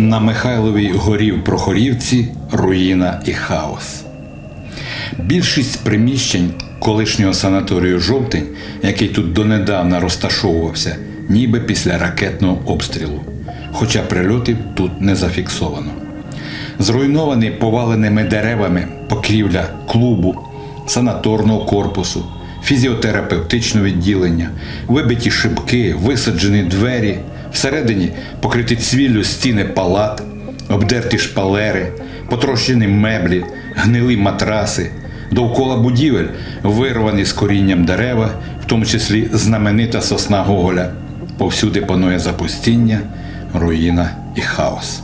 На Михайловій горі в Прохорівці руїна і хаос. Більшість приміщень колишнього санаторію Жовтень, який тут донедавна розташовувався, ніби після ракетного обстрілу. Хоча прильотів тут не зафіксовано. Зруйнований поваленими деревами покрівля клубу, санаторного корпусу, фізіотерапевтичного відділення, вибиті шибки, висаджені двері, всередині покриті цвіллю стіни палат, обдерті шпалери, потрощені меблі, гнилі матраси, довкола будівель вирвані з корінням дерева, в тому числі знаменита сосна Гоголя. Повсюди панує запустіння, руїна і хаос.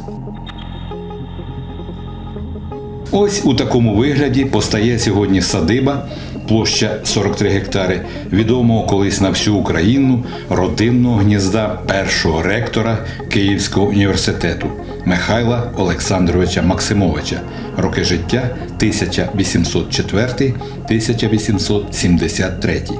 Ось у такому вигляді постає сьогодні садиба, площа 43 гектари, відомого колись на всю Україну родинного гнізда першого ректора Київського університету Михайла Олександровича Максимовича, роки життя 1804-1873,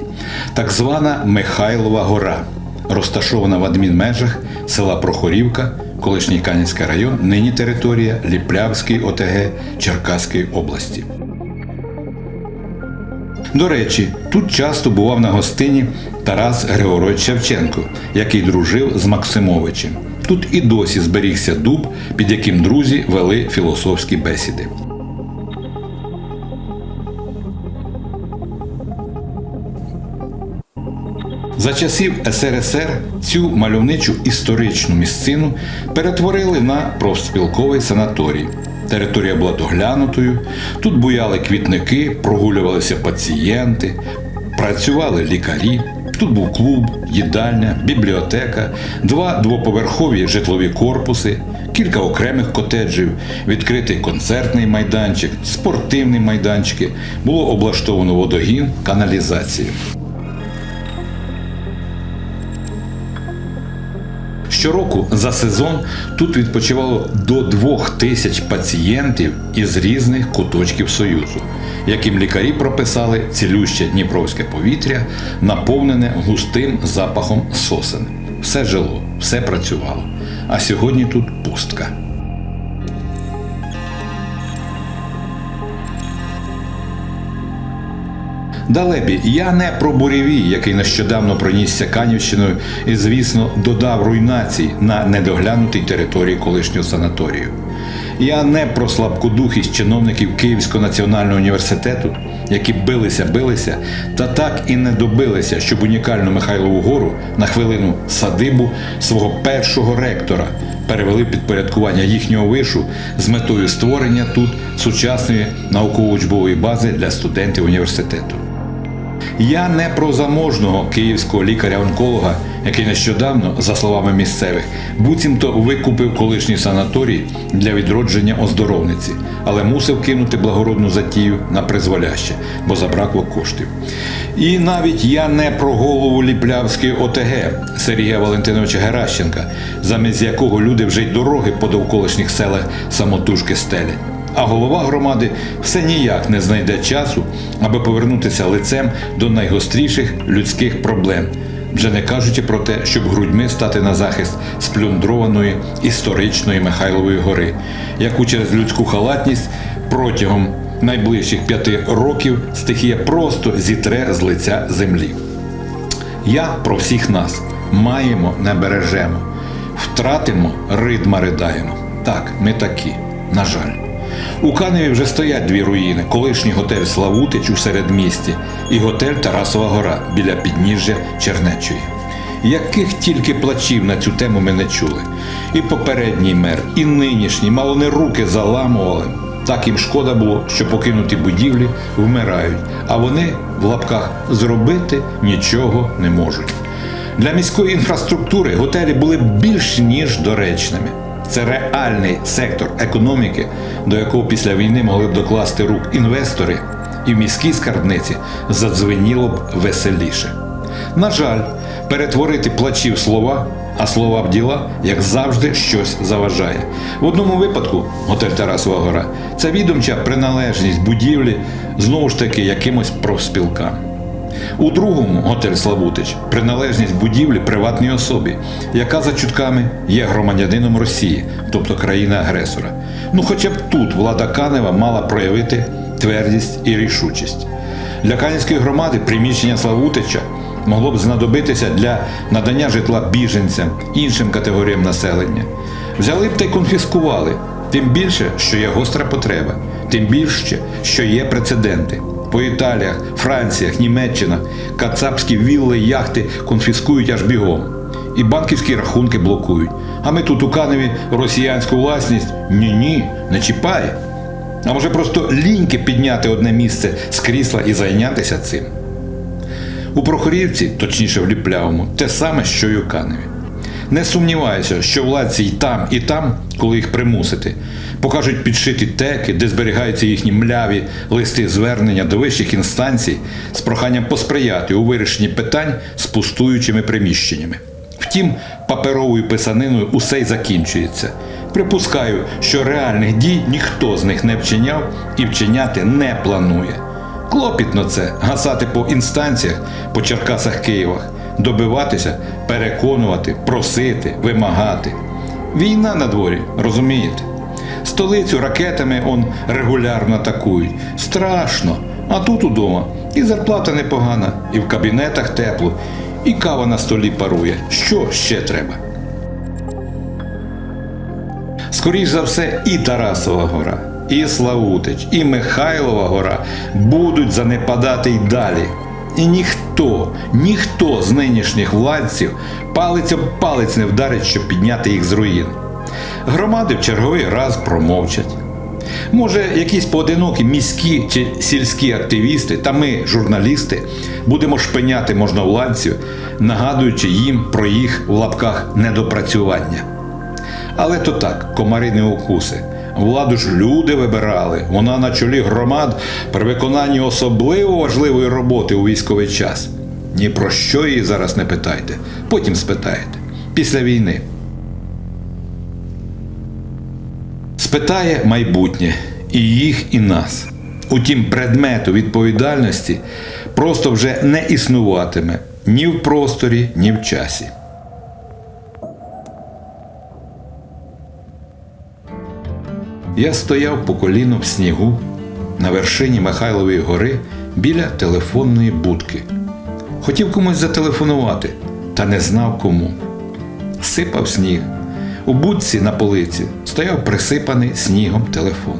так звана Михайлова гора, розташована в адмінмежах села Прохорівка, колишній Канівський район, нині територія Ліплявської ОТГ Черкаської області. До речі, тут часто бував на гостині Тарас Григорович Шевченко, який дружив з Максимовичем. Тут і досі зберігся дуб, під яким друзі вели філософські бесіди. За часів СРСР цю мальовничу історичну місцину перетворили на профспілковий санаторій. Територія була доглянутою, тут буяли квітники, прогулювалися пацієнти, працювали лікарі. Тут був клуб, їдальня, бібліотека, два двоповерхові житлові корпуси, кілька окремих котеджів, відкритий концертний майданчик, спортивні майданчики, було облаштовано водогін, каналізацію. Щороку за сезон тут відпочивало до двох тисяч пацієнтів із різних куточків Союзу, яким лікарі прописали цілюще дніпровське повітря, наповнене густим запахом сосен. Все жило, все працювало. А сьогодні тут пустка. Далебі, я не про бурєвій, який нещодавно пронісся Канівщиною і, звісно, додав руйнацій на недоглянутій території колишнього санаторію. Я не про слабкодухість чиновників Київського національного університету, які билися, билися, та так і не добилися, щоб унікальну Михайлову гору на хвилину садибу свого першого ректора перевели підпорядкування їхнього вишу з метою створення тут сучасної науково-учбової бази для студентів університету. Я не про заможного київського лікаря-онколога, який нещодавно, за словами місцевих, буцімто викупив колишній санаторій для відродження оздоровниці, але мусив кинути благородну затію на призволяще, бо забракло коштів. І навіть я не про голову Ліплявської ОТГ Сергія Валентиновича Геращенка, замість якого люди вже й дороги по довколишніх селах самотужки стелять а голова громади все ніяк не знайде часу, аби повернутися лицем до найгостріших людських проблем, вже не кажучи про те, щоб грудьми стати на захист сплюндрованої історичної Михайлової гори, яку через людську халатність протягом найближчих п'яти років стихія просто зітре з лиця землі. Я про всіх нас маємо, не бережемо, втратимо, ридма ридаємо. Так, ми такі, на жаль. У Каневі вже стоять дві руїни: колишній готель Славутич у середмісті і готель Тарасова Гора біля підніжжя Чернечої. Яких тільки плачів на цю тему ми не чули. І попередній мер, і нинішній, мало не руки заламували. Так їм шкода було, що покинуті будівлі вмирають, а вони в лапках зробити нічого не можуть. Для міської інфраструктури готелі були більш ніж доречними. Це реальний сектор економіки, до якого після війни могли б докласти рук інвестори, і в міській скарбниці задзвеніло б веселіше. На жаль, перетворити плачі в слова, а слова в діла, як завжди, щось заважає. В одному випадку, готель Тарасова Гора, це відомча приналежність будівлі знову ж таки якимось профспілкам. У другому готель Славутич приналежність будівлі приватній особі, яка за чутками є громадянином Росії, тобто країни-агресора. Ну хоча б тут влада Канева мала проявити твердість і рішучість. Для Канівської громади приміщення Славутича могло б знадобитися для надання житла біженцям, іншим категоріям населення. Взяли б та й конфіскували, тим більше, що є гостра потреба, тим більше, що є прецеденти. По Італіях, Франціях, Німеччинах кацапські вілли, яхти конфіскують аж бігом. І банківські рахунки блокують. А ми тут у Каневі росіянську власність ні-ні, не чіпай. А може просто ліньки підняти одне місце з крісла і зайнятися цим. У Прохорівці, точніше в Ліплявому, те саме, що й у Каневі. Не сумніваюся, що владці й там, і там, коли їх примусити, покажуть підшиті теки, де зберігаються їхні мляві листи звернення до вищих інстанцій з проханням посприяти у вирішенні питань з пустуючими приміщеннями. Втім, паперовою писаниною усе й закінчується. Припускаю, що реальних дій ніхто з них не вчиняв і вчиняти не планує. Клопітно це гасати по інстанціях, по Черкасах Києвах, добиватися, переконувати, просити, вимагати. Війна на дворі, розумієте? Столицю ракетами он регулярно атакують. Страшно. А тут удома і зарплата непогана, і в кабінетах тепло, і кава на столі парує. Що ще треба? Скоріш за все, і Тарасова гора, і Славутич, і Михайлова гора будуть занепадати й далі. І ніхто, ніхто з нинішніх владців палець об палець не вдарить, щоб підняти їх з руїн. Громади в черговий раз промовчать. Може, якісь поодинокі міські чи сільські активісти та ми, журналісти, будемо шпиняти можновладців, нагадуючи їм про їх в лапках недопрацювання. Але то так, комари не укуси. Владу ж люди вибирали. Вона на чолі громад при виконанні особливо важливої роботи у військовий час. Ні про що її зараз не питайте. Потім спитаєте. Після війни. Спитає майбутнє і їх, і нас. Утім, предмету відповідальності просто вже не існуватиме ні в просторі, ні в часі. Я стояв по коліну в снігу на вершині Михайлової гори біля телефонної будки. Хотів комусь зателефонувати, та не знав кому. Сипав сніг. У будці на полиці стояв присипаний снігом телефон.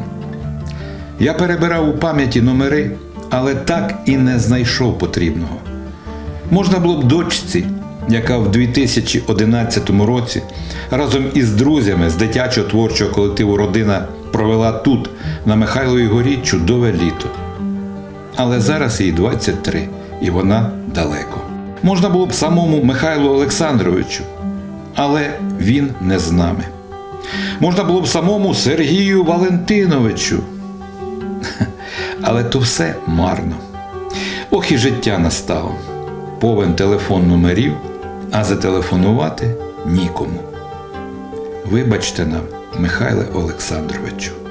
Я перебирав у пам'яті номери, але так і не знайшов потрібного. Можна було б дочці, яка в 2011 році разом із друзями з дитячого творчого колективу Родина провела тут, на Михайловій горі, чудове літо. Але зараз їй 23, і вона далеко. Можна було б самому Михайлу Олександровичу, але він не з нами. Можна було б самому Сергію Валентиновичу. Але то все марно. Ох і життя настало. Повен телефон номерів, а зателефонувати нікому. Вибачте нам, Михайле Олександровичу.